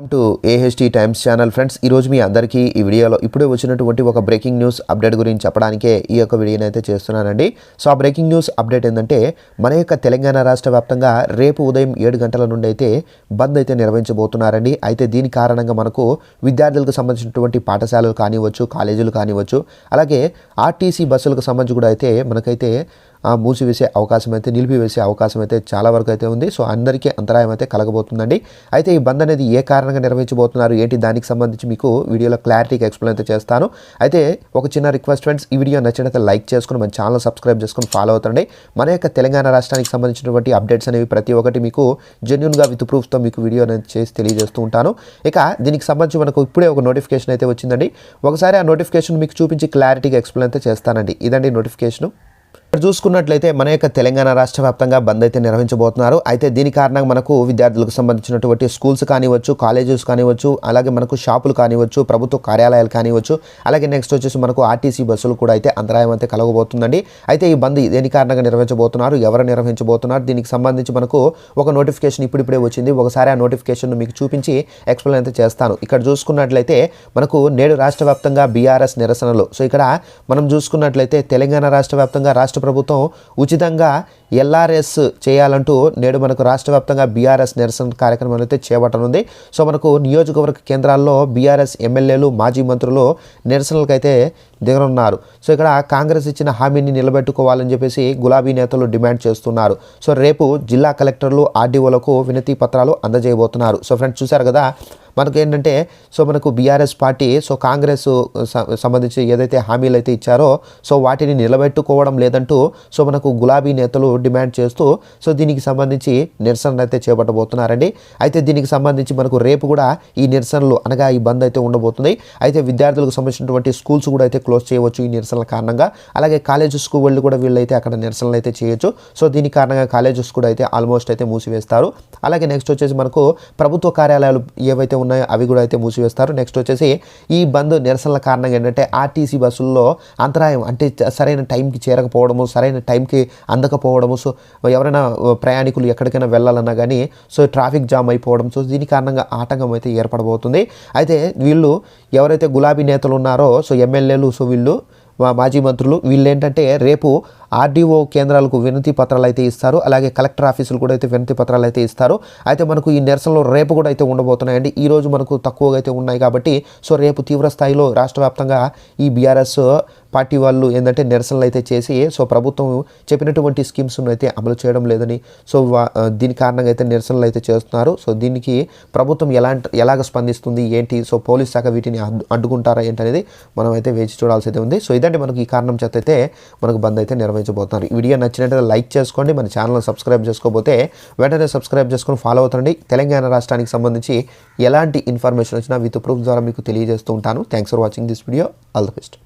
Welcome to AHT times channel friends ఈరోజు మీ అందరికీ ఈ వీడియోలో ఇప్పుడే వచ్చినటువంటి ఒక బ్రేకింగ్ న్యూస్ అప్డేట్ గురించి చెప్పడానికే ఈ యొక్క వీడియోని అయితే చేస్తున్నానండి. సో ఆ బ్రేకింగ్ న్యూస్ అప్డేట్ ఏంటంటే మన యొక్క తెలంగాణ రాష్ట్ర వ్యాప్తంగా రేపు ఉదయం ఏడు గంటల నుండి అయితే బంద్ అయితే నిర్వహించబోతున్నారండి. అయితే దీని కారణంగా మనకు విద్యార్థులకు సంబంధించినటువంటి పాఠశాలలు కానివ్వచ్చు కాలేజీలు కానివ్వచ్చు అలాగే ఆర్టీసీ బస్సులకు సంబంధించి కూడా అయితే మనకైతే మూసివేసే అవకాశం అయితే నిలిపివేసే అవకాశం అయితే చాలా వరకు అయితే ఉంది. సో అందరికీ అంతరాయం అయితే కలగబోతుందండి. అయితే ఈ బంద్ అనేది ఏ కారణంగా నిర్వహించబోతున్నారు? ఏంటి? దానికి సంబంధించి మీకు వీడియోలో క్లారిటీగా ఎక్స్ప్లెయిన్ అయితే చేస్తాను. అయితే ఒక చిన్న రిక్వెస్ట్ ఫ్రెండ్స్ ఈ వీడియో నచ్చినట్లయితే లైక్ చేసుకుని మన ఛానల్ సబ్స్క్రైబ్ చేసుకుని ఫాలో అవుతుండే. మన యొక్క తెలంగాణ రాష్ట్రానికి సంబంధించినటువంటి అప్డేట్స్ అనేవి ప్రతి ఒక్కటి మీకు జెన్యున్గా విత్ ప్రూఫ్తో మీకు వీడియో అనేది చేసి తెలియజేస్తూ ఉంటాను. ఇక దీనికి సంబంధించి మనకు ఇప్పుడే ఒక నోటిఫికేషన్ అయితే వచ్చిందండి. ఒకసారి ఆ నోటిఫికేషన్ మీకు చూపించి క్లారిటీగా ఎక్స్ప్లెయిన్ అయితే చేస్తానండి. ఇదండి నోటిఫికేషన్ చూసుకున్నట్లయితే మన యొక్క తెలంగాణ రాష్ట్ర వ్యాప్తంగా బంద్ అయితే నిర్వహించబోతున్నారు. అయితే దీని కారణంగా మనకు విద్యార్థులకు సంబంధించినటువంటి స్కూల్స్ కానివచ్చు కాలేజెస్ కానివచ్చు అలాగే మనకు షాపులు కానివచ్చు ప్రభుత్వ కార్యాలయాలు కానివచ్చు అలాగే నెక్స్ట్ వచ్చేసి మనకు ఆర్టీసీ బస్సులు కూడా అయితే అంతరాయం అయితే కలగబోతుందండి. అయితే ఈ బంద్ దేని కారణంగా నిర్వహించబోతున్నారు ఎవరు నిర్వహించబోతున్నారు దీనికి సంబంధించి మనకు ఒక నోటిఫికేషన్ ఇప్పుడిప్పుడే వచ్చింది. ఒకసారి ఆ నోటిఫికేషన్ మీకు చూపించి ఎక్స్ప్లెయిన్ అయితే చేస్తాను. ఇక్కడ చూసుకున్నట్లయితే మనకు నేడు రాష్ట్ర వ్యాప్తంగా బీఆర్ఎస్ నిరసనలు. సో ఇక్కడ మనం చూసుకున్నట్లయితే తెలంగాణ రాష్ట్ర వ్యాప్తంగా రాష్ట్ర ప్రభుత్వం ఉచితంగా ఎల్ఆర్ఎస్ చేయాలంటూ నేడు మనకు రాష్ట్ర వ్యాప్తంగా బీఆర్ఎస్ నిరసన కార్యక్రమం అయితే చేపట్టనుంది. సో మనకు నియోజకవర్గ కేంద్రాల్లో బీఆర్ఎస్ ఎమ్మెల్యేలు మాజీ మంత్రులు నిరసనలకు అయితే దిగనున్నారు. సో ఇక్కడ కాంగ్రెస్ ఇచ్చిన హామీని నిలబెట్టుకోవాలని చెప్పేసి గులాబీ నేతలు డిమాండ్ చేస్తున్నారు. సో రేపు జిల్లా కలెక్టర్లు ఆర్డీఓలకు వినతి పత్రాలు అందజేయబోతున్నారు. సో ఫ్రెండ్స్ చూశారు కదా? మనకు ఏంటంటే సో మనకు బీఆర్ఎస్ పార్టీ సో కాంగ్రెస్ సంబంధించి ఏదైతే హామీలు అయితే ఇచ్చారో సో వాటిని నిలబెట్టుకోవడం లేదంటూ సో మనకు గులాబీ నేతలు డిమాండ్ చేస్తూ సో దీనికి సంబంధించి నిరసనలు అయితే చేపట్టబోతున్నారండి. అయితే దీనికి సంబంధించి మనకు రేపు కూడా ఈ నిరసనలు అనగా ఈ బంద్ అయితే ఉండబోతుంది. అయితే విద్యార్థులకు సంబంధించినటువంటి స్కూల్స్ కూడా అయితే క్లోజ్ చేయవచ్చు ఈ నిరసనల కారణంగా. అలాగే కాలేజెస్కు వెళ్ళి కూడా వీళ్ళైతే అక్కడ నిరసనలు అయితే చేయొచ్చు. సో దీని కారణంగా కాలేజెస్ కూడా అయితే ఆల్మోస్ట్ అయితే మూసివేస్తారు. అలాగే నెక్స్ట్ వచ్చేసి మనకు ప్రభుత్వ కార్యాలయాలు ఏవైతే ఉన్నాయో అవి కూడా అయితే మూసివేస్తారు. నెక్స్ట్ వచ్చేసి ఈ బంద్ నిరసనల కారణంగా ఏంటంటే ఆర్టీసీ బస్సుల్లో అంతరాయం అంటే సరైన టైంకి చేరకపోవడము సరైన టైంకి అందకపోవడము సో ఎవరైనా ప్రయాణికులు ఎక్కడికైనా వెళ్ళాలన్నా కానీ సో ట్రాఫిక్ జామ్ అయిపోవడం సో దీని కారణంగా ఆటంకం అయితే ఏర్పడబోతుంది. అయితే వీళ్ళు ఎవరైతే గులాబీ నేతలు ఉన్నారో సో ఎమ్మెల్యేలు సో వీళ్ళు మా మాజీ మంత్రులు వీళ్ళు ఏంటంటే రేపు ఆర్డీఓ కేంద్రాలకు వినతి పత్రాలు అయితే ఇస్తారు. అలాగే కలెక్టర్ ఆఫీసులు కూడా అయితే వినతి పత్రాలు అయితే ఇస్తారు. అయితే మనకు ఈ నిరసనలు రేపు కూడా అయితే ఉండబోతున్నాయండి. ఈ రోజు మనకు తక్కువగా అయితే ఉన్నాయి కాబట్టి సో రేపు తీవ్ర స్థాయిలో రాష్ట్ర వ్యాప్తంగా ఈ బీఆర్ఎస్ పార్టీ వాళ్ళు ఏంటంటే నిరసనలు అయితే చేసి సో ప్రభుత్వం చెప్పినటువంటి స్కీమ్స్ను అయితే అమలు చేయడం లేదని సో దీని కారణంగా అయితే నిరసనలు అయితే చేస్తున్నారు. సో దీనికి ప్రభుత్వం ఎలాంటి ఎలాగ స్పందిస్తుంది ఏంటి సో పోలీస్ శాఖ వీటిని అడ్డుకుంటారా ఏంటనేది మనం అయితే వేచి చూడాల్సి అయితే ఉంది. సో ఇదంటే మనకు ఈ కారణం చేత అయితే మనకు బంద్ అయితే నిర్వహించబోతున్నారు ఈ వీడియో నచ్చినట్లయితే లైక్ చేసుకోండి మన ఛానల్ సబ్స్క్రైబ్ చేసుకోకపోతే వెంటనే సబ్స్క్రైబ్ చేసుకొని ఫాలో అవుతుండండి. తెలంగాణ రాష్ట్రానికి సంబంధించి ఎలాంటి ఇన్ఫర్మేషన్ వచ్చినా విత్ ప్రూఫ్ ద్వారా మీకు తెలియజేస్తూ ఉంటాను. Thanks for watching this video all the best